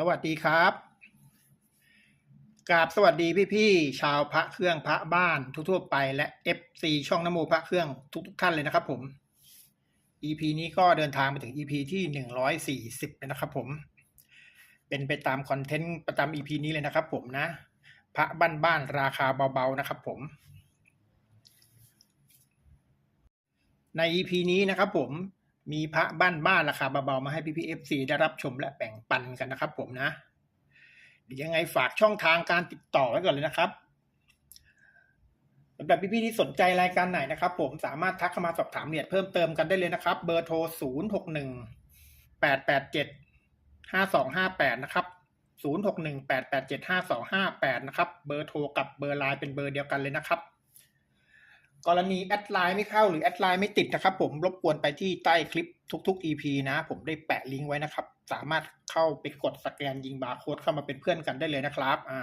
สวัสดีครับกราบสวัสดีพี่ๆชาวพระเครื่องพระบ้านทั่วๆไปและ FC ช่องนโมพระเครื่องทุกๆท่านเลยนะครับผม EP นี้ก็เดินทางไปถึง EP ที่หนึ่งร้อยสี่สิบนะครับผม เป็นไปตามคอนเทนต์ประจำ EP นี้เลยนะครับผมนะ พระบ้านๆราคาเบาๆนะครับผม ใน EP นี้นะครับผม มีพระบ้านบ้านราคาเบาๆมาให้พี่พีเอฟซีได้รับชมและแบ่งปันกันนะครับผมนะเดี๋ยวยังไงฝากช่องทางการติดต่อไว้ก่อนเลยนะครับสำหรับพี่ๆที่สนใจรายการไหนนะครับ ผมสามารถทักเข้ามาสอบถามเนี่ยเพิ่มเติมกันได้เลยนะครับ เบอร์โทร 0 6 1 8 8 7 5 2 5 8 นะครับ 0 6 1 8 8 7 5 2 5 8 นะครับ เบอร์โทรกับเบอร์ไลน์เป็นเบอร์เดียวกันเลยนะครับ กรณีแอดไลน์ไม่เข้าหรือแอดไลน์ไม่ติดนะครับ ผมรบกวนไปที่ใต้คลิปทุก ๆ EP นะ ผมได้แปะลิงก์ไว้นะครับ สามารถเข้าไปกดสแกนยิงบาร์โค้ดเข้ามาเป็นเพื่อนกันได้เลยนะครับอ่า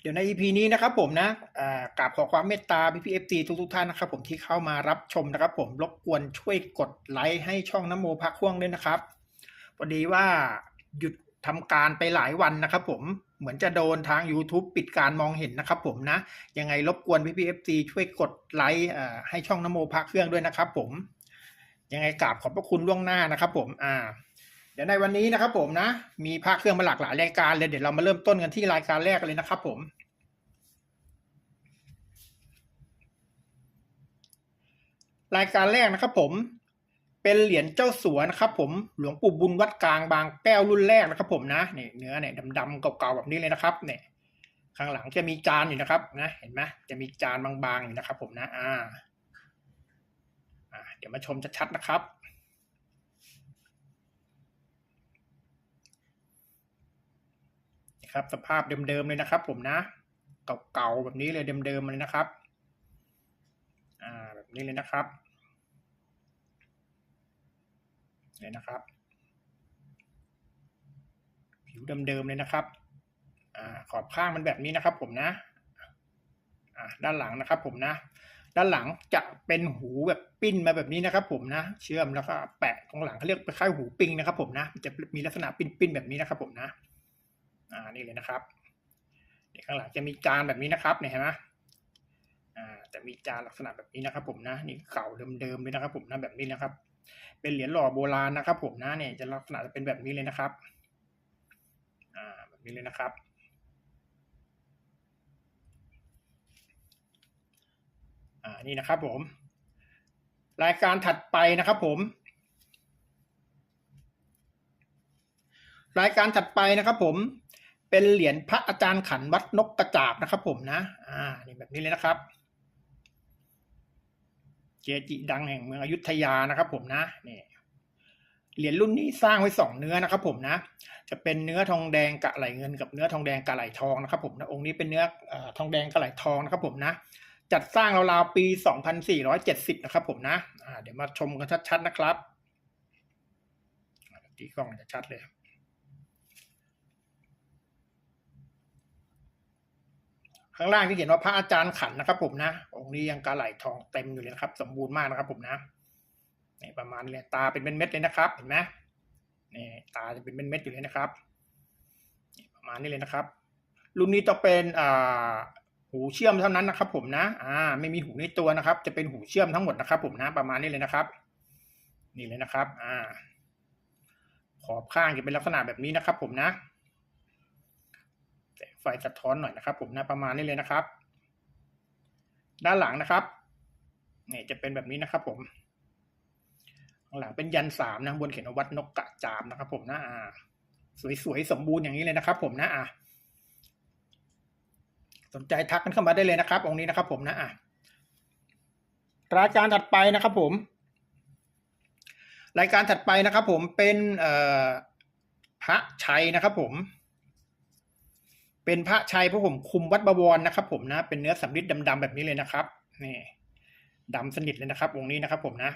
เดี๋ยวใน EP นี้นะครับผมนะอ่ากราบขอความเมตตาพี่พีเอฟซีทุกๆท่านนะครับผมที่เข้ามารับชมนะครับ ผมรบกวนช่วยกดไลค์ให้ช่องน้ำโมพักพ่วงด้วยนะครับพอดีว่าหยุด ทำการไปหลายวันนะครับผมเหมือนจะโดนทาง YouTube ปิดการมองเห็นนะครับผมนะ ยังไงรบกวนพี่พีเอฟซีช่วยกดไลค์ให้ช่องนโมพักเครื่องด้วยนะครับผม ยังไงกราบขอบพระคุณล่วงหน้านะครับผมอ่าเดี๋ยวในวันนี้นะครับผมนะ มีภาคเครื่องมาหลากหลายรายการเลยเดี๋ยวเรามาเริ่มต้นกันที่รายการแรกเลยนะครับผมรายการแรกนะครับผม เป็นเหรียญเจ้าสัวนะครับผมหลวงปู่บุญวัดกลางบางแก้วรุ่นแรกนะครับผมนะเนี่ยเนื้อเนี่ยดำๆเก่าๆแบบนี้เลยนะครับเนี่ยข้างหลังจะมีจานอยู่นะครับนะเห็นไหมจะมีจานบางๆอยู่นะครับผมนะอ่าอ่าเดี๋ยวมาชมชัดๆนะครับนะครับสภาพเดิมๆเลยนะครับ ผมนะเก่าๆแบบนี้เลยเดิมๆเลยนะครับ อ่าแบบนี้เลยนะครับ เนี่ยนะครับ ผิวเดิมๆเลยนะครับอขอบข้างมันแบบนี้นะครับ ผมนะด้านหลังนะครับผมนะ ด้านหลังจะเป็นหูแบบปิ้นมาแบบนี้นะครับ ผมนะ เชื่อมแล้วก็แปะตรงหลังเขาเรียกไปคล้ายหูปิงนะครับ ผมนะ จะมีลักษณะปิ้นๆแบบนี้นะครับ ผมนะ อ่านี่เลยนะครับเดี๋ยวข้างหลังจะมีจานแบบนี้นะครับเนี่ยเห็นไหมอ่าจะมีจานลักษณะแบบนี้นะครับ ผมนะ นี่เก่าเดิมๆเลยนะครับ ผมนะแบบนี้นะครับ เป็นเหรียญหล่อโบราณนะครับ ผมนะเนี่ยจะลักษณะจะเป็นแบบนี้เลยนะครับอ่าแบบนี้เลยนะครับอ่านี่นะครับผม รายการถัดไปนะครับผมรายการถัดไปนะครับผมเป็นเหรียญพระอาจารย์ขันวัดนกกระจาบนะครับผมนะ อ่า นี่แบบนี้เลยนะครับ จจิดังแห่งเมืองอยุธยานะครับผมนะนี่เหรียญรุ่นนี้สร้างไว้สองเนื้อนะครับผมนะ จะเป็นเนื้อทองแดงกะไหลเงินกับเนื้อทองแดงกะไหลทองนะครับผมนะองค์นี้เป็นเนื้ออทองแดงกะไหลทองนะครับผมนะ จัดสร้างราวๆปี 2470 นะครับผมนะอ่าเดี๋ยวมาชมกันชัดๆนะครับตีกล้องจะชัดเลย ข้างล่างที่เขียนว่าพระอาจารย์ขันนะครับ ผมนะองค์นี้ยังกระไหลทองเต็มอยู่เลยนะครับ สมบูรณ์มากนะครับ ผมนะนี่ประมาณเลยตาเป็นเม็ดเลยนะครับ เห็นไหมนี่ตาจะเป็นเม็ดอยู่เลยนะครับประมาณนี้เลยนะครับ รุ่นนี้ต้องเป็นอ่าหูเชื่อมเท่านั้นนะครับ ผมนะ อ่า ไม่มีหูในตัวนะครับ จะเป็นหูเชื่อมทั้งหมดนะครับ ผมนะ ประมาณนี้เลยนะครับ นี่เลยนะครับ อ่า ขอบข้างจะเป็นลักษณะแบบนี้นะครับ ผมนะ ไฟสะท้อนหน่อยนะครับ ผมนะประมาณนี้เลยนะครับ ด้านหลังนะครับเนี่ยจะเป็นแบบนี้นะครับ ผมหลังเป็นยันสามนะบนเขียนวัดนกกระจามนะครับผมนะอ่าสวยๆสมบูรณ์อย่างนี้เลยนะครับ ผมนะอ่าสนใจทักกันเข้ามาได้เลยนะครับองค์นี้นะครับ ผมนะอะรายการถัดไปนะครับ ผม รายการถัดไปนะครับ ผมเป็นเอ่อพระชัยนะครับ ผม เป็นพระชัยพระผมคุมวัดบวรนะครับ ผมนะ เป็นเนื้อสำริดดำๆแบบนี้เลยนะครับนี่ดำสนิทเลยนะครับองค์นี้นะครับ ผมนะ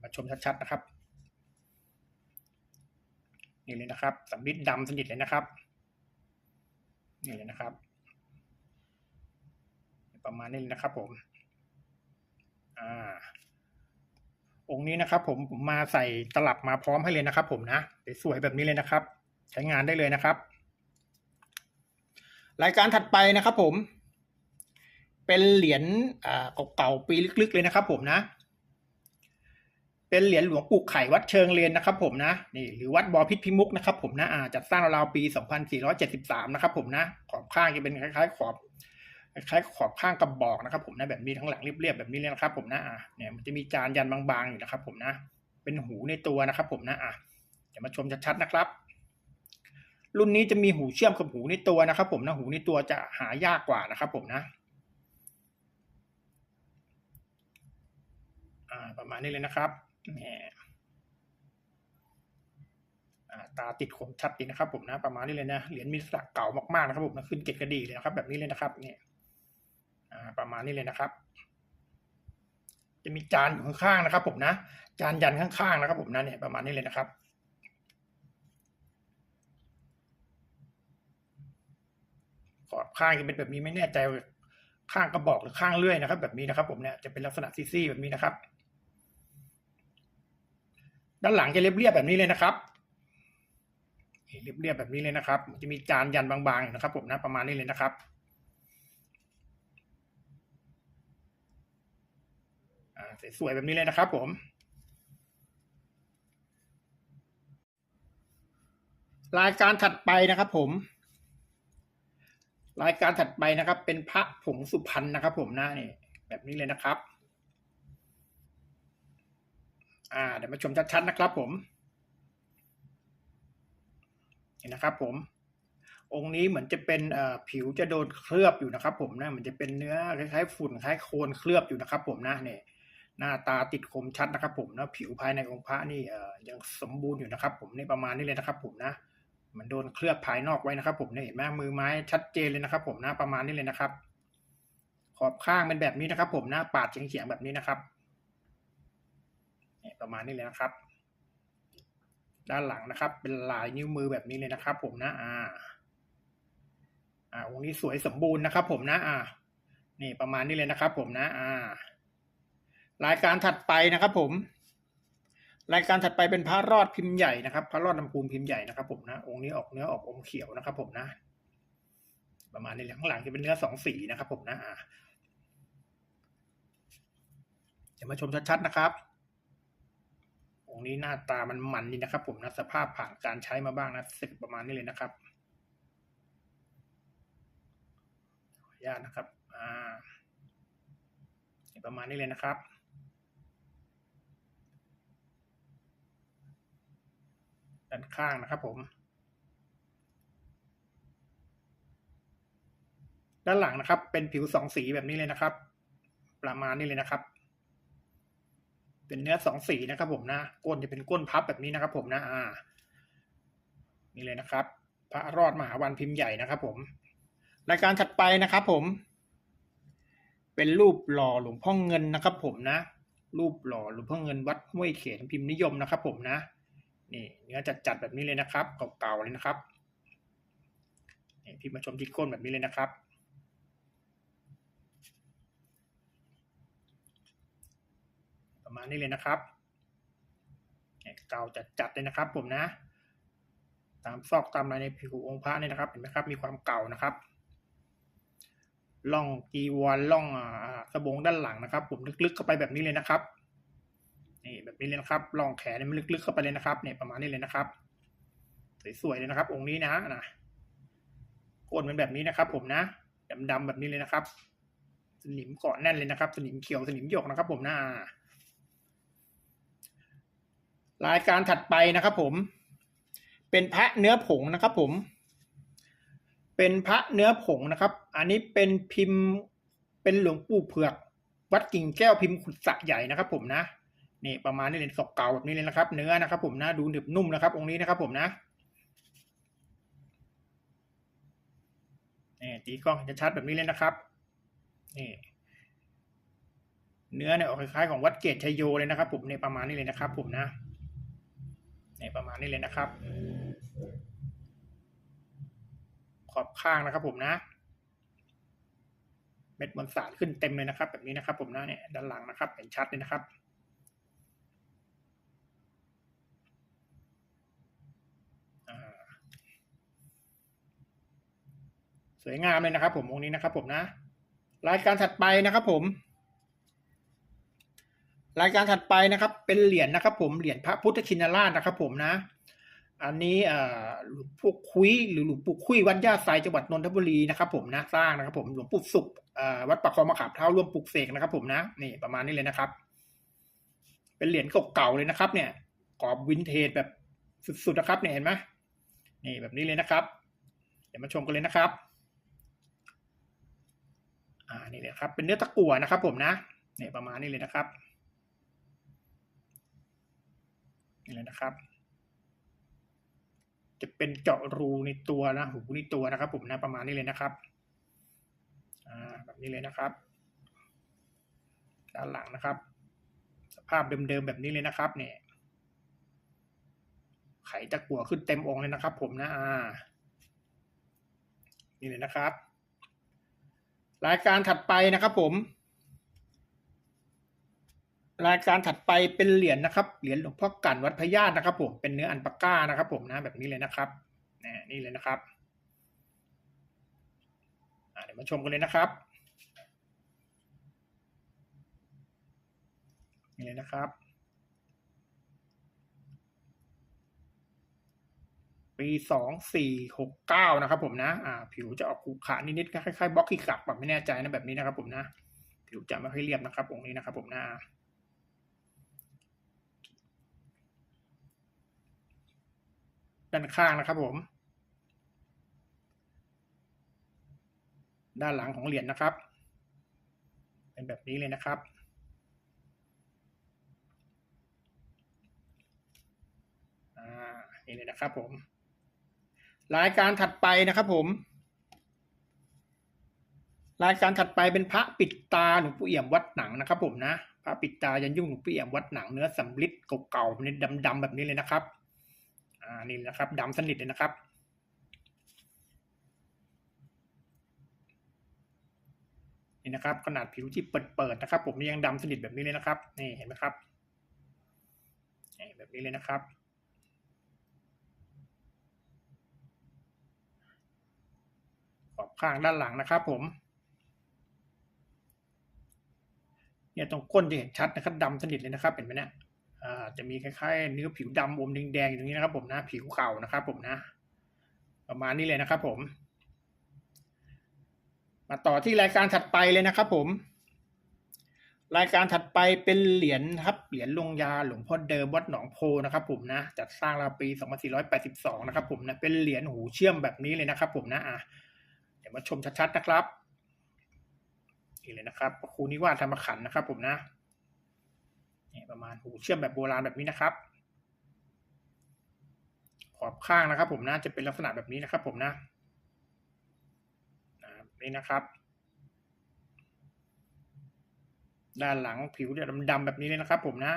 มาชมชัดๆนะครับนี่เลยนะครับสำริดดำสนิทเลยนะครับนี่เลยนะครับ ประมาณนี้เลยนะครับ ผม อ่า องค์นี้นะครับ ผมผมมาใส่ตลับมาพร้อมให้เลยนะครับ ผมนะสวยๆแบบนี้เลยนะครับ ใช้งานได้เลยนะครับ รายการถัดไปนะครับผม เป็นเหรียญเก่าๆปีลึกๆเลยนะครับผมนะ เป็นเหรียญหลวงปู่ไข่วัดเชิงเลนนะครับผมนะนี่หรือวัดบอพิษพิมุกนะครับผมนะอ่าจัดสร้างราวๆปี 2473 นะครับผมนะขอบข้างจะเป็นคล้ายๆขอบคล้ายๆขอบข้างกระบอกนะครับ ผมนะแบบนี้ทั้งหลังเรียบๆแบบนี้เลยนะครับ ผมนะอ่าเนี่ยมันจะมีจานยันบางๆอยู่นะครับ ผมนะ เป็นหูในตัวนะครับ ผมนะอะเดี๋ยวมาชมชัดๆนะครับ รุ่นนี้จะมีหูเชื่อมกับหูในตัวนะครับผมนะหูในตัวจะหายากกว่านะครับผมนะประมาณนี้เลยนะครับตาติดคมชัดดีนะครับผมนะประมาณนี้เลยนะเหรียญมีสักเก่ามากๆนะครับผมนะขึ้นเกตกระดีเลยนะครับ แบบนี้เลยนะครับ เนี่ยประมาณนี้เลยนะครับ จะมีจานอยู่ข้างๆนะครับ ผมนะ จานยันข้างๆนะครับ ผมนะเนี่ยประมาณนี้เลยนะครับ อบข้างจะเป็นแบบนี้ไม่แน่ใจข้างกระบอกหรือข้างเลื่อยนะครับ แบบนี้นะครับผมเนี่ยจะเป็นลักษณะซี่ๆแบบนี้นะครับ ด้านหลังจะเรียบๆแบบนี้เลยนะครับเรียบๆแบบนี้เลยนะครับ จะมีจานยันบางๆนะครับ ผมนะประมาณนี้เลยนะครับสวยๆแบบนี้เลยนะครับ ผม รายการถัดไปนะครับ ผม รายการถัดไปนะครับ เป็นพระผงสุพรรณนะครับ ผมนะนี่แบบนี้เลยนะครับ อ่าเดี๋ยวมาชมชัดๆนะครับ ผมเห็นนะครับ ผม องค์นี้เหมือนจะเป็นเอ่อผิวจะโดนเคลือบอยู่นะครับ ผมนะมันจะเป็นเนื้อคล้ายๆฝุ่นคล้ายโคลนเคลือบอยู่นะครับ ผมนะเนี่ยหน้าตาติดคมชัดนะครับ ผมนะผิวภายในองค์พระนี่เอ่อยังสมบูรณ์อยู่นะครับ ผมในประมาณนี้เลยนะครับ ผมนะ มันโดนเคลือบภายนอกไว้นะครับ ผมเนี่ยเห็นไหมมือไม้ชัดเจนเลยนะครับ ผมนะประมาณนี้เลยนะครับ ขอบข้างเป็นแบบนี้นะครับ ผมนะปาดเฉียงๆแบบนี้นะครับนี่ประมาณนี้เลยนะครับ ด้านหลังนะครับ เป็นลายนิ้วมือแบบนี้เลยนะครับ ผมนะ อ่า อ่าองค์นี้สวยสมบูรณ์นะครับ ผมนะ อ่า นี่ประมาณนี้เลยนะครับ ผมนะ อ่ารายการถัดไปนะครับ ผม รายการถัดไปเป็นพระรอดพิมพ์ใหญ่นะครับ พระรอดลำพูนพิมพ์ใหญ่นะครับผมนะองค์นี้ออกเนื้อออกอมเขียวนะครับ ผมนะ ประมาณนี้ข้างหลังจะเป็นเนื้อสองสีนะครับ ผมนะอ่าเดี๋ยวมาชมชัดๆนะครับองค์นี้หน้าตามันมันดีนะครับ ผมนะสภาพผ่านการใช้มาบ้างนะเสร็จประมาณนี้เลยนะครับขออนุญาตนะครับ อ่าประมาณนี้เลยนะครับ ด้านข้างนะครับผม ด้านหลังนะครับ เป็นผิวสองสีแบบนี้เลยนะครับ ประมาณนี้เลยนะครับ เป็นเนื้อสองสีนะครับ ผมนะก้นจะเป็นก้นพับแบบนี้นะครับ ผมนะอ่านี่เลยนะครับ พระรอดมหาวันพิมพ์ใหญ่นะครับ ผมรายการถัดไปนะครับ ผม เป็นรูปหล่อหลวงพ่อเงินนะครับ ผมนะรูปหล่อหลวงพ่อเงินวัดห้วยเขตพิมพ์นิยมนะครับ ผมนะ นี่เนื้อจัดๆแบบนี้เลยนะครับเก่าๆเลยนะครับนี่พี่มาชมที่ก้นแบบนี้เลยนะครับ ประมาณนี้เลยนะครับเนี่ยเก่าจัดๆเลยนะครับ ผมนะ ตามซอกตามอะไรในผิวองค์พระเนี่ยนะครับ เห็นไหมครับมีความเก่านะครับล่องจีวรล่องอ่าสบงด้านหลังนะครับ ผมลึกๆเข้าไปแบบนี้เลยนะครับ นี่แบบนี้เลยนะครับลองแขนมันลึกๆเข้าไปเลยนะครับเนี่ยประมาณนี้เลยนะครับ สวยๆเลยนะครับ องค์นี้นะนะก้นเป็นแบบนี้นะครับ ผมนะดำๆแบบนี้เลยนะครับ สนิมเกาะแน่นเลยนะครับ สนิมเขียวสนิมหยกนะครับ ผมนะรายการถัดไปนะครับ ผม เป็นพระเนื้อผงนะครับ ผม เป็นพระเนื้อผงนะครับ อันนี้เป็นพิมพ์เป็นหลวงปู่เผือก วัดกิ่งแก้วพิมพ์ขุดสะใหญ่นะครับ ผมนะ นี่ประมาณนี้เลยสกเก่าแบบนี้เลยนะครับ เนื้อนะครับ ผมนะดูหนึบนุ่มนะครับ องค์นี้นะครับ ผมนะนี่ตีกล้องจะชัดแบบนี้เลยนะครับนี่เนื้อเนี่ยออกคล้ายๆของวัดเกตชัยโยเลยนะครับ ผมเนี่ยประมาณนี้เลยนะครับ ผมนะในประมาณนี้เลยนะครับ ขอบข้างนะครับ ผมนะ เม็ดมวลสารขึ้นเต็มเลยนะครับ แบบนี้นะครับ ผมนะเนี่ยด้านหลังนะครับเห็นชัดเลยนะครับ สวยงามเลยนะครับ ผมองค์นี้นะครับ ผมนะ รายการถัดไปนะครับ ผม รายการถัดไปนะครับ เป็นเหรียญนะครับ ผมเหรียญพระพุทธชินราชนะครับ ผมนะ อันนี้หลวงปู่คุยหรือหลวงปู่คุยวัดย่าไซจังหวัดนนทบุรีนะครับ ผมนะสร้างนะครับ ผมหลวงปู่สุขวัดปากคลองมะขามเท้าร่วมปลูกเสกนะครับ ผมนะนี่ประมาณนี้เลยนะครับ เป็นเหรียญเก่าๆเลยนะครับ เนี่ยกรอบวินเทจแบบสุดๆนะครับเนี่ยเห็นไหมนี่แบบนี้เลยนะครับ เดี๋ยวมาชมกันเลยนะครับ อ่านี่เลยครับเป็นเนื้อตะกั่วนะครับผมนะเนี่ยประมาณนี้เลยนะครับนี่เลยนะครับ จะเป็นเจาะรูในตัวนะหูในตัวนะครับ ผมนะประมาณนี้เลยนะครับอ่าแบบนี้เลยนะครับ ด้านหลังนะครับ สภาพเดิมๆแบบนี้เลยนะครับ เนี่ย ไขตะกั่วขึ้นเต็มองเลยนะครับ ผมนะอ่านี่เลยนะครับ รายการถัดไปนะครับผม รายการถัดไปเป็นเหรียญนะครับ เหรียญหลวงพ่อกันวัดพญาตนะครับ ผมเป็นเนื้ออันปาก้านะครับผมนะแบบนี้เลยนะครับนี่เลยนะครับเดี๋ยวมาชมกันเลยนะครับนี่เลยนะครับ ปีสองสี่หกเก้านะครับผมนะอ่าผิวจะออกขรุขระนิดๆคล้ายๆบล็อกขี้กลับแบบไม่แน่ใจนะแบบนี้นะครับผมนะ ผิวจะไม่ค่อยเรียบนะครับองค์นี้นะครับผมนะด้านข้างนะครับผม ด้านหลังของเหรียญนะครับ เป็นแบบนี้เลยนะครับ อ่า นี่เลยนะครับผม รายการถัดไปนะครับผม รายการถัดไปเป็นพระปิดตาหลวงปู่เอี่ยมวัดหนังนะครับ ผมนะพระปิดตายันยุ่งหลวงปู่เอี่ยมวัดหนังเนื้อสำลิดเก่าๆนี่ดำๆแบบนี้เลยนะครับ อ่านี่นะครับดำสนิทเลยนะครับนี่นะครับขนาดผิวที่เปิดๆนะครับ ผมยังดำสนิทแบบนี้เลยนะครับนี่เห็นไหมครับแบบนี้เลยนะครับ ขอบข้างด้านหลังนะครับผมเนี่ยตรงก้นจะเห็นชัดนะครับดำสนิทเลยนะครับเห็นไหมเนี่ยจะมีคล้ายๆเนื้อผิวดำอมแดงๆอยู่ตรงนี้นะครับ ผมนะผิวเก่านะครับ ผมนะ ประมาณนี้เลยนะครับ ผม มาต่อที่รายการถัดไปเลยนะครับ ผม รายการถัดไปเป็นเหรียญครับเหรียญลงยาหลวงพ่อเดิมวัดหนองโพนะครับ ผมนะจัดสร้างราวปี 2482 นะครับ ผมนะเป็นเหรียญหูเชื่อมแบบนี้เลยนะครับ ผมนะอะ ดี๋ยวมาชมชัดๆนะครับนี่เลยนะครับครูนิวาธรรมขันนะครับ ผมนะนี่ประมาณหูเชื่อมแบบโบราณแบบนี้นะครับ ขอบข้างนะครับ ผมนะจะเป็นลักษณะแบบนี้นะครับ ผมนะนี่นะครับ ด้านหลังผิวจะดำๆแบบนี้เลยนะครับ ผมนะ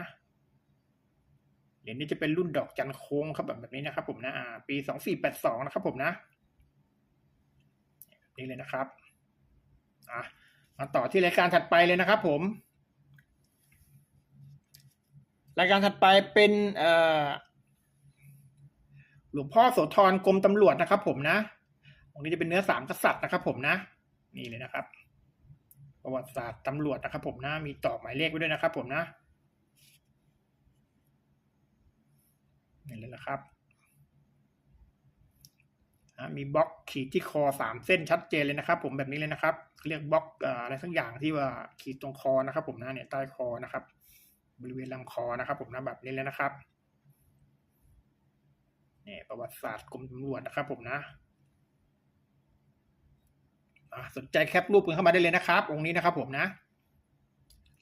เหรียญนี้จะเป็นรุ่นดอกจันโค้งครับแบบแบบนี้นะครับ ผมนะ ปีสองสี่แปดสองนะครับ ผมนะ นี้เลยนะครับอะมาต่อที่รายการถัดไปเลยนะครับผม รายการถัดไปเป็นหลวงพ่อโสธรกรมตำรวจนะครับผมนะตรงนี้จะเป็นเนื้อสามกษัตริย์นะครับผมนะ นี่เลยนะครับ ประวัติศาสตร์ตำรวจนะครับผมนะมีต่อหมายเลขไว้ด้วยนะครับผมนะนี่เลยนะครับ มีบล็อกขีดที่คอสามเส้นชัดเจนเลยนะครับ ผมแบบนี้เลยนะครับ เรียกบล็อกอะไรสักอย่างที่ว่าขีดตรงคอนะครับ ผมนะเนี่ยใต้คอนะครับ บริเวณลำคอนะครับ ผมนะแบบนี้เลยนะครับเนี่ยประวัติศาสตร์กรมตำรวจนะครับ ผมนะสนใจแคปรูปกันเข้ามาได้เลยนะครับ องค์นี้นะครับ ผมนะ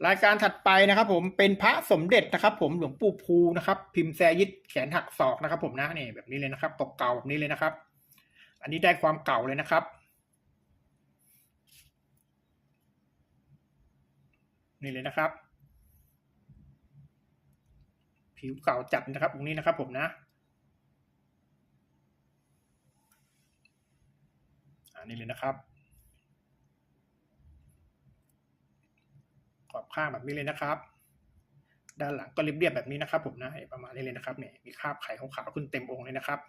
รายการถัดไปนะครับ ผมเป็นพระสมเด็จนะครับ ผมหลวงปู่ภูนะครับ พิมพ์แซยิดแขนหักศอกนะครับ ผมนะเนี่ยแบบนี้เลยนะครับเก่าๆแบบนี้เลยนะครับ อันนี้ได้ความเก่าเลยนะครับ นี่เลยนะครับ ผิวเก่าจัดนะครับองนี้นะครับผมนะอันนี้เลยนะครับ ขอบข้างแบบนี้เลยนะครับ ด้านหลังก็เรียบๆแบบนี้นะครับผมนะประมาณนี้เลยนะครับเนี่ยมีคราบไข่ขาวๆขึ้นเต็มองค์เลยนะครับ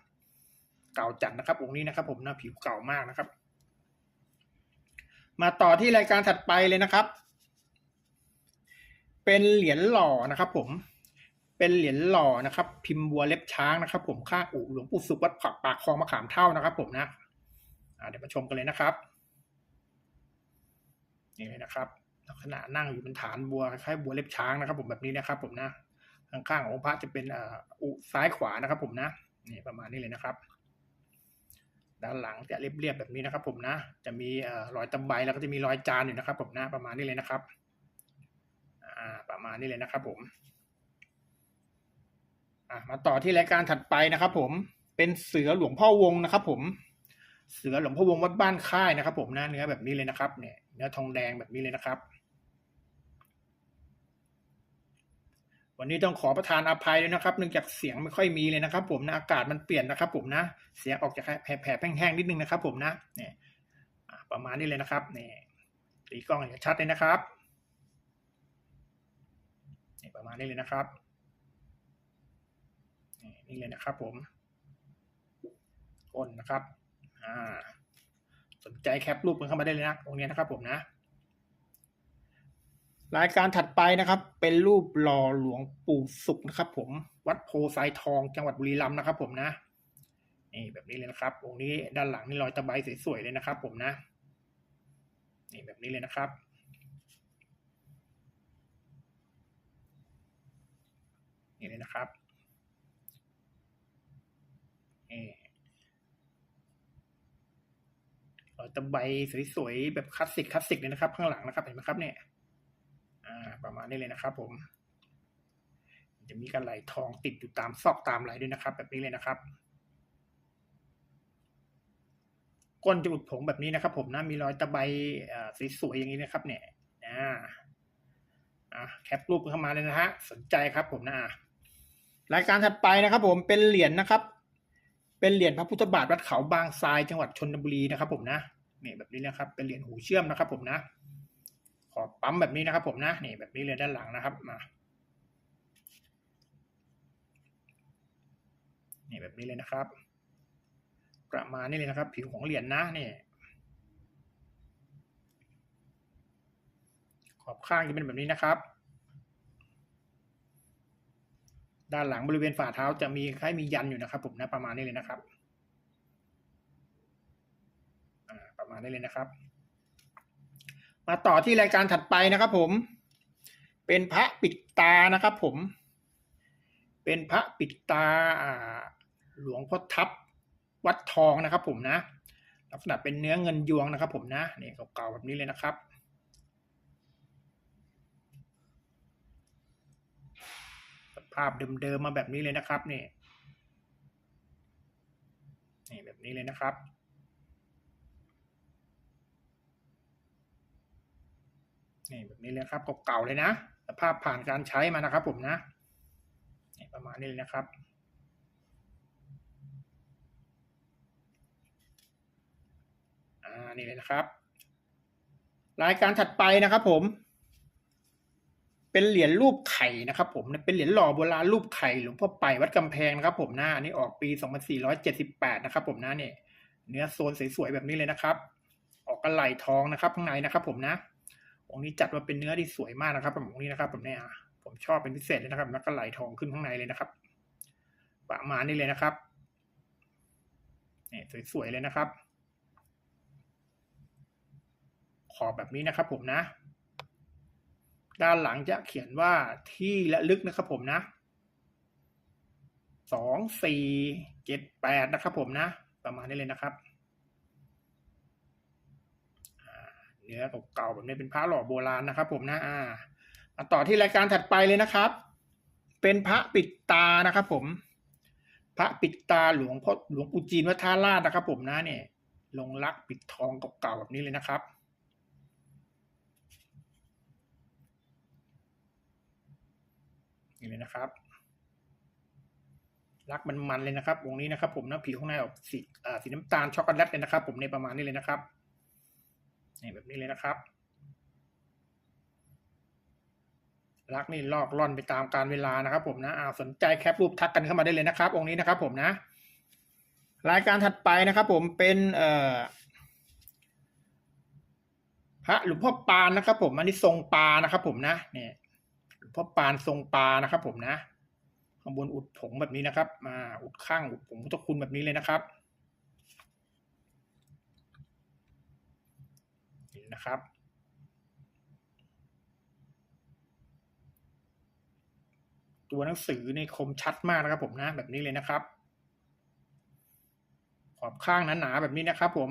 เก่าจัดนะครับองค์นี้นะครับ ผมนะผิวเก่ามากนะครับ มาต่อที่รายการถัดไปเลยนะครับ เป็นเหรียญหล่อนะครับ ผมเป็นเหรียญหล่อนะครับ พิมพ์วัวเล็บช้างนะครับ ผมข้างอู่หลวงปู่สุขวัดผักปากคลองมะขามเท่านะครับ ผมนะเดี๋ยวมาชมกันเลยนะครับนี่เลยนะครับลักษณะนั่งอยู่บนฐานบัวคล้ายบัวเล็บช้างนะครับ ผมแบบนี้นะครับ ผมนะข้างๆขององค์พระจะเป็นอ่าอุซ้ายขวานะครับ ผมนะนี่ประมาณนี้เลยนะครับ ด้านหลังจะเรียบๆแบบนี้นะครับ ผมนะ จะมีรอยตะไบแล้วก็จะมีรอยจานอยู่นะครับ ผมนะประมาณนี้เลยนะครับอ่าประมาณนี้เลยนะครับ ผมอ่ามาต่อที่รายการถัดไปนะครับ ผมเป็นเสือหลวงพ่อวงนะครับ ผม เสือหลวงพ่อวงวัดบ้านค่ายนะครับ ผมนะเนื้อแบบนี้เลยนะครับ เนี่ยเนื้อทองแดงแบบนี้เลยนะครับ วันนี้ต้องขอประทานอภัยด้วยนะครับ เนื่องจากเสียงไม่ค่อยมีเลยนะครับ ผมนะอากาศมันเปลี่ยนนะครับ ผมนะ เสียงออกจากแผลแห้งๆนิดนึงนะครับ ผมนะเนี่ยประมาณนี้เลยนะครับเนี่ยตีกล้องอย่างชัดเลยนะครับเนี่ยประมาณนี้เลยนะครับนี่เลยนะครับ ผมก้นนะครับอ่าสนใจแคปรูปกันเข้ามาได้เลยนะตรงนี้นะครับ ผมนะ รายการถัดไปนะครับ เป็นรูปหล่อหลวงปู่สุขนะครับ ผมวัดโพไซทองจังหวัดบุรีรัมย์นะครับ ผมนะนี่แบบนี้เลยนะครับองค์นี้ด้านหลังนี่รอยตะไบสวยๆเลยนะครับ ผมนะนี่แบบนี้เลยนะครับ นี่เลยนะครับนี่รอยตะไบสวยๆแบบคลาสสิกคลาสสิกเลยนะครับ ข้างหลังนะครับเห็นไหมครับเนี่ย ประมาณนี้เลยนะครับ ผม จะมีกันไหลทองติดอยู่ตามซอกตามไหลด้วยนะครับ แบบนี้เลยนะครับก้นจะอุดผงแบบนี้นะครับ ผมนะมีรอยตะไบสวยๆอย่างนี้นะครับ เนี่ยอ่าอะแคปรูปเข้ามาเลยนะฮะสนใจครับ ผมนะรายการถัดไปนะครับ ผมเป็นเหรียญนะครับ เป็นเหรียญพระพุทธบาทวัดเขาบางทรายจังหวัดชนบุรีนะครับ ผมนะเนี่ยแบบนี้นะครับ เป็นเหรียญหูเชื่อมนะครับ ผมนะ อปั๊มแบบนี้นะครับผมนะนี่แบบนี้เลยด้านหลังนะครับมานี่แบบนี้เลยนะครับ ประมาณนี้เลยนะครับ ผิวของเหรียญนะนี่ขอบข้างจะเป็นแบบนี้นะครับ ด้านหลังบริเวณฝ่าเท้าจะมีคล้ายมียันอยู่นะครับ ผมนะประมาณนี้เลยนะครับประมาณนี้เลยนะครับ มาต่อที่รายการถัดไปนะครับผม เป็นพระปิดตานะครับผม เป็นพระปิดตาหลวงพ่อทับวัดทองนะครับผมนะ ลักษณะเป็นเนื้อเงินยวงนะครับผมนะนี่เก่าๆแบบนี้เลยนะครับภาพเดิมๆมาแบบนี้เลยนะครับนี่นี่แบบนี้เลยนะครับ นี่แบบนี้เลยครับเก่าๆเลยนะสภาพผ่านการใช้มานะครับ ผมนะนี่ประมาณนี้เลยนะครับ อ่านี่เลยนะครับ รายการถัดไปนะครับ ผม เป็นเหรียญรูปไข่นะครับ ผมเป็นเหรียญหล่อโบราณรูปไข่หลวงพ่อไปวัดกำแพงนะครับ ผมนะอันนี้ออกปี 2478 นะครับ ผมนะเนี่ยเนื้อโซนสวยๆแบบนี้เลยนะครับ ออกกระไหลทองนะครับข้างในนะครับ ผมนะ องค์นี้จัดว่าเป็นเนื้อที่สวยมากนะครับผมองค์นี้นะครับผมเนี่ยผมชอบเป็นพิเศษเลยนะครับ แล้วก็ไหลทองขึ้นข้างในเลยนะครับ ประมาณนี้เลยนะครับนี่สวยๆเลยนะครับ ขอบแบบนี้นะครับ ผมนะ ด้านหลังจะเขียนว่าที่และลึกนะครับ ผมนะสองสี่เจ็ดแปดนะครับ ผมนะ ประมาณนี้เลยนะครับ เนื้อเก่าๆแบบนี้เป็นพระหล่อโบราณนะครับ ผมนะอ่ามาต่อที่รายการถัดไปเลยนะครับ เป็นพระปิดตานะครับ ผม พระปิดตาหลวงพ่อหลวงปู่จีนวัดท่าลาดนะครับ ผมนะเนี่ยลงรักปิดทองเก่าๆแบบนี้เลยนะครับนี่เลยนะครับรักมันๆเลยนะครับวงนี้นะครับ ผมนะผิวข้างในออกสีสีน้ำตาลช็อกโกแลตเลยนะครับ ผมในประมาณนี้เลยนะครับ นี่แบบนี้เลยนะครับรักนี่ลอกล่อนไปตามการเวลานะครับ ผมนะอ่าสนใจแคปรูปทักกันเข้ามาได้เลยนะครับ องค์นี้นะครับ ผมนะ รายการถัดไปนะครับ ผมเป็นเอ่อพระหลวงพ่อปานนะครับ ผมอันนี้ทรงปลานะครับ ผมนะเนี่ยหลวงพ่อปานทรงปลานะครับ ผมนะข้างบนอุดผงแบบนี้นะครับมาอุดข้างอุดผงพุทธคุณแบบนี้เลยนะครับ นะครับ ตัวหนังสือในคมชัดมากนะครับผมนะแบบนี้เลยนะครับ ขอบข้างหนาๆแบบนี้นะครับผม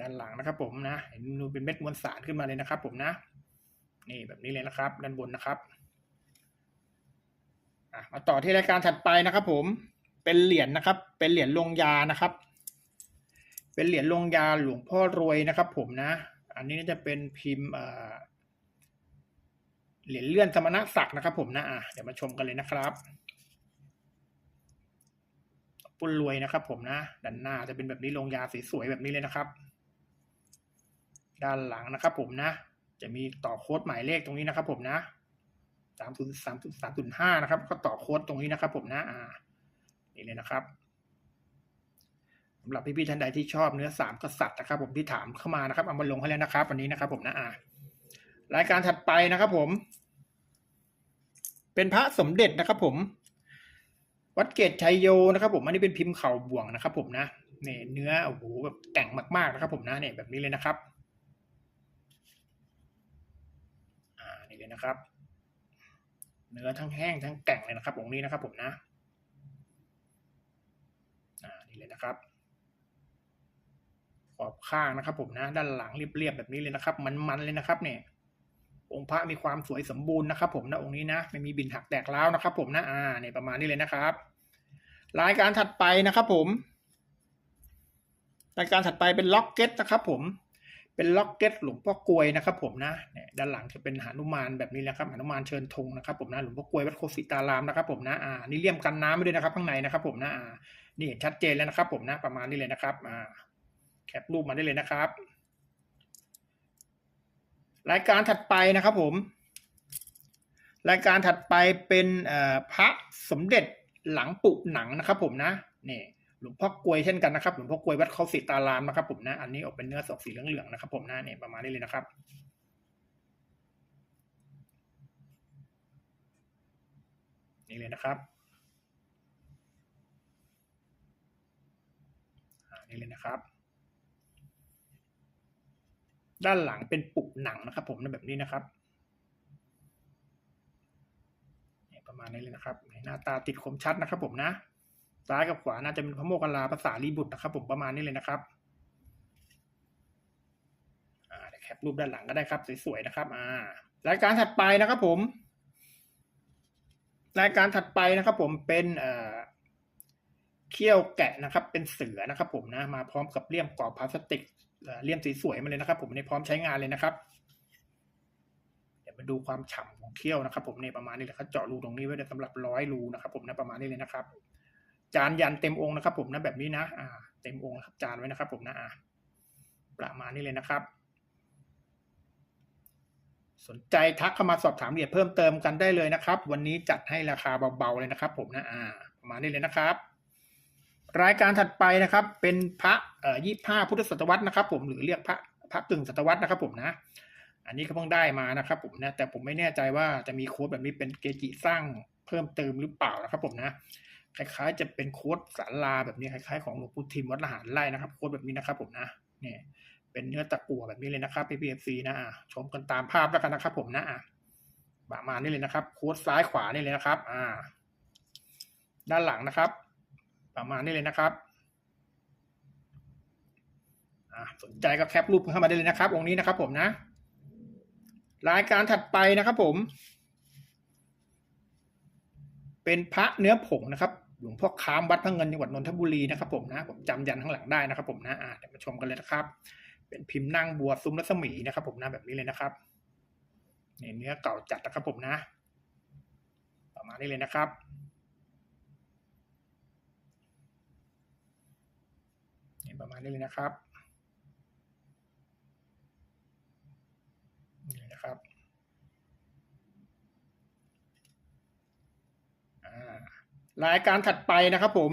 ด้านหลังนะครับผมนะเห็นนูเป็นเม็ดมวลสารขึ้นมาเลยนะครับ ผมนะนี่แบบนี้เลยนะครับ ด้านบนนะครับมาต่อที่รายการถัดไปนะครับ ผมเป็นเหรียญนะครับ เป็นเหรียญลงยานะครับ เป็นเหรียญลงยาหลวงพ่อรวยนะครับ ผมนะ อันนี้จะเป็นพิมพ์เหรียญเลื่อนสมณศักดิ์นะครับ ผมนะอะเดี๋ยวมาชมกันเลยนะครับปุ้นรวยนะครับ ผมนะด้านหน้าจะเป็นแบบนี้ลงยาสวยๆแบบนี้เลยนะครับ ด้านหลังนะครับ ผมนะ จะมีต่อโค้ดหมายเลขตรงนี้นะครับ ผมนะสามศูนย์สามศูนย์สามศูนย์ห้านะครับ ก็ต่อโค้ดตรงนี้นะครับ ผมนะอ่านี่เลยนะครับ สำหรับพี่ๆท่านใดที่ชอบเนื้อสามกษัตริย์นะครับ ผมที่ถามเข้ามานะครับเอามาลงให้แล้วนะครับ วันนี้นะครับ ผมนะอ่ารายการถัดไปนะครับ ผม เป็นพระสมเด็จนะครับ ผม วัดเกตชัยโยนะครับ ผมอันนี้เป็นพิมพ์เข่าบ่วงนะครับ ผมนะเนี่ยเนื้อโอ้โหแบบแต่งมากๆนะครับ ผมนะเนี่ยแบบนี้เลยนะครับ อ่านี่เลยนะครับ เนื้อทั้งแห้งทั้งแก่งเลยนะครับองค์นี้นะครับ ผมนะอ่านี่เลยนะครับ อบข้างนะครับ ผมนะ ด้านหลังเรียบๆแบบนี้เลยนะครับ มันๆเลยนะครับเนี่ยองค์พระมีความสวยสมบูรณ์นะครับผมนะองค์นี้นะไม่มีบินหักแตกร้วนะครับ ผมนะอ่าเนี่ยประมาณนี้เลยนะครับ รายการถัดไปนะครับ ผม รายการถัดไปเป็นล็อกเก็ตนะครับ ผมเป็นล็อกเก็ตหลวงพ่อกลวยนะครับ ผมนะเนี่ยด้านหลังจะเป็นหานุมานแบบนี้แหละครับหานุมานเชิญธงนะครับ ผมนะหลวงพ่อกลวยวัดโคสิตารามนะครับ ผมนะอ่านี่เลี่ยมกันน้ำไม่ด้วยนะครับ ข้างในนะครับ ผมนะอ่านี่เห็นชัดเจนแล้วนะครับ ผมนะประมาณนี้เลยนะครับอ่า แคปรูปมาได้เลยนะครับ รายการถัดไปนะครับผม รายการถัดไปเป็นพระสมเด็จหลังปุหนังนะครับ ผมนะนี่หลวงพ่อกลวยเช่นกันนะครับหลวงพ่อกลวยวัดเขาสิตารามนะครับ ผมนะ อันนี้ออกเป็นเนื้อสอกสีเหลืองๆนะครับ ผมนะเนี่ยประมาณนี้เลยนะครับนี่เลยนะครับนี่เลยนะครับ ด้านหลังเป็นปุกหนังนะครับ ผมนแบบนี้นะครับประมาณนี้เลยนะครับหน้าตาติดคมชัดนะครับ ผมนะซ้ายกับขวาน่าจะเป็นพระโมคคัลาภาษาลีบุตรนะครับ ผมประมาณนี้เลยนะครับเดี๋ยวแคปรูปด้านหลังก็ได้ครับสวยๆนะครับ อ่ารายการถัดไปนะครับ ผม รายการถัดไปนะครับ ผมเป็นเอ่อเขี้ยวแกะนะครับ เป็นเสือนะครับ ผมนะ มาพร้อมกับเลี่ยมกรอบพลาสติก เลี่ยมสีสวยมาเลยนะครับ ผมในพร้อมใช้งานเลยนะครับ เดี๋ยวมาดูความฉ่ำของเขี้ยวนะครับ ผมในประมาณนี้เลยครับเจาะรูตรงนี้ไว้สำหรับร้อยรูนะครับผมนะประมาณนี้เลยนะครับ จานยันเต็มองค์นะครับ ผมนะแบบนี้นะอ่า เต็มองค์ครับจานไว้นะครับ ผมนะอ่าประมาณนี้เลยนะครับสนใจทักเข้ามาสอบถามเอียดเพิ่มเติมกันได้เลยนะครับ วันนี้จัดให้ราคาเบาๆเลยนะครับ ผมนะอ่าประมาณนี้เลยนะครับ รายการถัดไปนะครับ เป็นพระเอ่อยี่ห้าพุทธศตวรรษนะครับ ผมหรือเรียกพระพระกึ่งศตวรรษนะครับ ผมนะ อันนี้ก็เพิ่งได้มานะครับ ผมนะแต่ผมไม่แน่ใจว่าจะมีโค้ดแบบนี้เป็นเกจิสร้างเพิ่มเติมหรือเปล่านะครับ ผมนะคล้ายๆ จะเป็นโค้ดสาลาแบบนี้คล้ายๆของหลวงปู่ทิมวัดละหารไร่นะครับ โค้ดแบบนี้นะครับ ผมนะเนี่ยเป็นเนื้อตะกั่วแบบนี้เลยนะครับ PPFC นะอะชมกันตามภาพแล้วกันนะครับ ผมนะอะประมาณนี้เลยนะครับ โค้ดซ้ายขวานี่เลยนะครับ อ่า ด้านหลังนะครับ ประมาณนี้เลยนะครับสนใจก็แคปรูปเข้ามาได้เลยนะครับ องค์นี้นะครับ ผมนะ รายการถัดไปนะครับ ผม เป็นพระเนื้อผงนะครับหลวงพ่อค้ามวัดพระเงินจังหวัดนนทบุรีนะครับ ผมนะผมจำยันข้างหลังได้นะครับ ผมนะอ่าเดี๋ยวมาชมกันเลยนะครับ เป็นพิมพ์นั่งบัวซุ้มรัศมีนะครับ ผมนะแบบนี้เลยนะครับเนื้อเก่าจัดนะครับ ผมนะ ประมาณนี้เลยนะครับ เนี่ย ประมาณนี้เลยนะครับนี่นะครับรายการถัดไปนะครับผม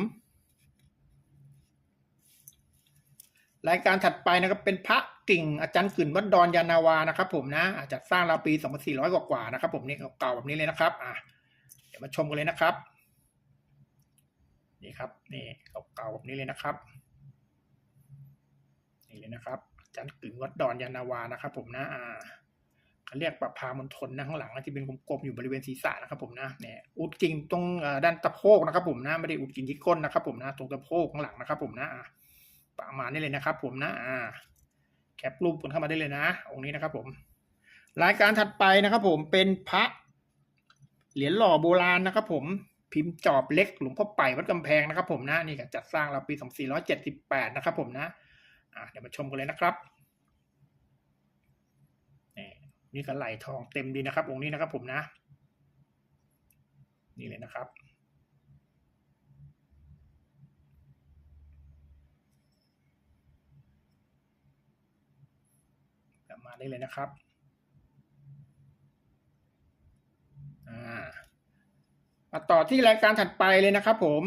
รายการถัดไปนะครับเป็นพระกิ่งอาจารย์กึ่นวัดดอนยานาวานะครับ ผมนะอาจจะสร้างราวปี 2400 กว่าๆนะครับ ผมนี่เก่าๆแบบนี้เลยนะครับอะเดี๋ยวมาชมกันเลยนะครับ นี่ครับ นี่เก่าๆแบบนี้เลยนะครับ เลยนะครับอาจารย์กึ่นวัดดอนยานาวานะครับ ผมนะอ่าเขาเรียกประพามณฑลนะข้างหลังที่เป็นกลมๆอยู่บริเวณศีรษะนะครับ ผมนะเนี่ยอุดกิ่งตรงด้านตะโพกนะครับ ผมนะไม่ได้อุดกิ่งที่ก้นนะครับ ผมนะตรงตะโพกข้างหลังนะครับ ผมนะอะประมาณนี้เลยนะครับ ผมนะอ่าแคปรูปกันเข้ามาได้เลยนะ องค์นี้นะครับ ผม รายการถัดไปนะครับ ผมเป็นพระเหรียญหล่อโบราณนะครับ ผมพิมพ์จอบเล็กหลวงพ่อไป่วัดกำแพงนะครับ ผมนะนี่ก็จัดสร้างเราปี 2478 นะครับ ผมนะ อ่าเดี๋ยวมาชมกันเลยนะครับนี่ก็ไหลทองเต็มดีนะครับ องค์นี้นะครับผมนะ นี่เลยนะครับกลับมาได้เลยนะครับ อ่ามาต่อที่รายการถัดไปเลยนะครับผม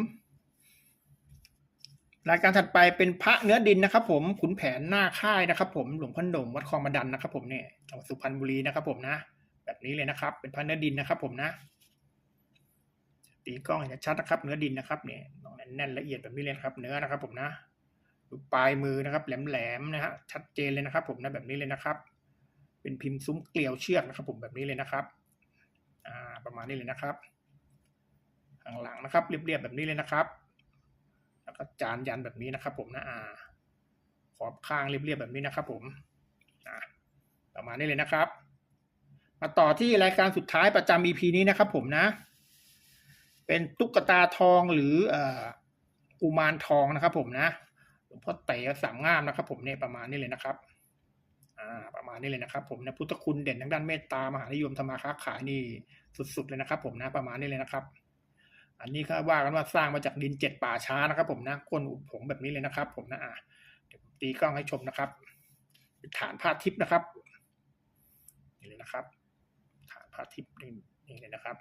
รายการถัดไปเป็นพระเนื้อดินนะครับ ผมขุนแผนหน้าค่ายนะครับ ผมหลวงพ่อหนุ่มวัดคลองมาดันนะครับ ผมเนี่ยจังหวัดสุพรรณบุรีนะครับ ผมนะ แบบนี้เลยนะครับ เป็นพระเนื้อดินนะครับ ผมนะ ตีกล้องเห็นชัดนะครับ เนื้อดินนะครับเนี่ยแน่นละเอียดแบบนี้เลยครับ เนื้อนะครับ ผมนะดูปลายมือนะครับ แหลมๆนะฮะชัดเจนเลยนะครับ ผมนะแบบนี้เลยนะครับ เป็นพิมพ์ซุ้มเกลียวเชือกนะครับ ผมแบบนี้เลยนะครับ อ่า ประมาณนี้เลยนะครับข้างหลังนะครับ เรียบๆแบบนี้เลยนะครับ ก็จานยันแบบนี้นะครับ ผมนะอ่าขอบข้างเรียบๆแบบนี้นะครับ ผมอ่าประมาณนี้เลยนะครับ มาต่อที่รายการสุดท้ายประจำ EP นี้นะครับ ผมนะ เป็นตุ๊กตาทองหรืออกุมารทองนะครับ ผมนะหลวงพ่อเต๋อสามงามนะครับ ผมเนี่ยประมาณนี้เลยนะครับอ่าประมาณนี้เลยนะครับ ผมนะพุทธคุณเด่นทางด้านเมตตามหานิยมธรรมาค้าขายนี่สุดๆเลยนะครับ ผมนะประมาณนี้เลยนะครับ อันนี้ก็ว่ากันว่าสร้างมาจากดินเจ็ดป่าช้านะครับ ผมนะก้นอุดผงแบบนี้เลยนะครับ ผมนะอ่าเดี๋ยวตีกล้องให้ชมนะครับฐานผ้าทิพย์นะครับนี่เลยนะครับ ฐานผ้าทิพย์นี่นี่เลยนะครับ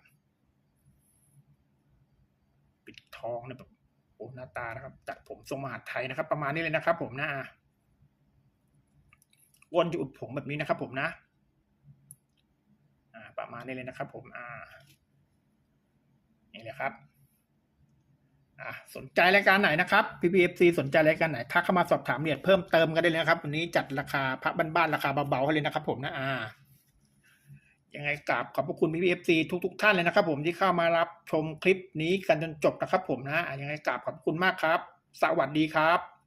ปิดทองนะแบบโอ้หน้าตานะครับจัดผมทรงมหาไทยนะครับ ประมาณนี้เลยนะครับ ผมนะอ่าก้นจะอุดผงแบบนี้นะครับ ผมนะอ่าประมาณนี้เลยนะครับ ผมอ่านี่แหละครับ สนใจรายการไหนนะครับ PPFC สนใจรายการไหนทักเข้ามาสอบถามเรียเพิ่มเติมกันได้เลยนะครับ วันนี้จัดราคาพระบ้านๆราคาเบาๆให้เลยนะครับ ผมนะอ่ายังไงกราบขอบพระคุณ PPFC ทุกๆท่านเลยนะครับ ผมที่เข้ามารับชมคลิปนี้กันจนจบนะครับ ผมนะยังไงกราบขอบคุณมากครับ สวัสดีครับ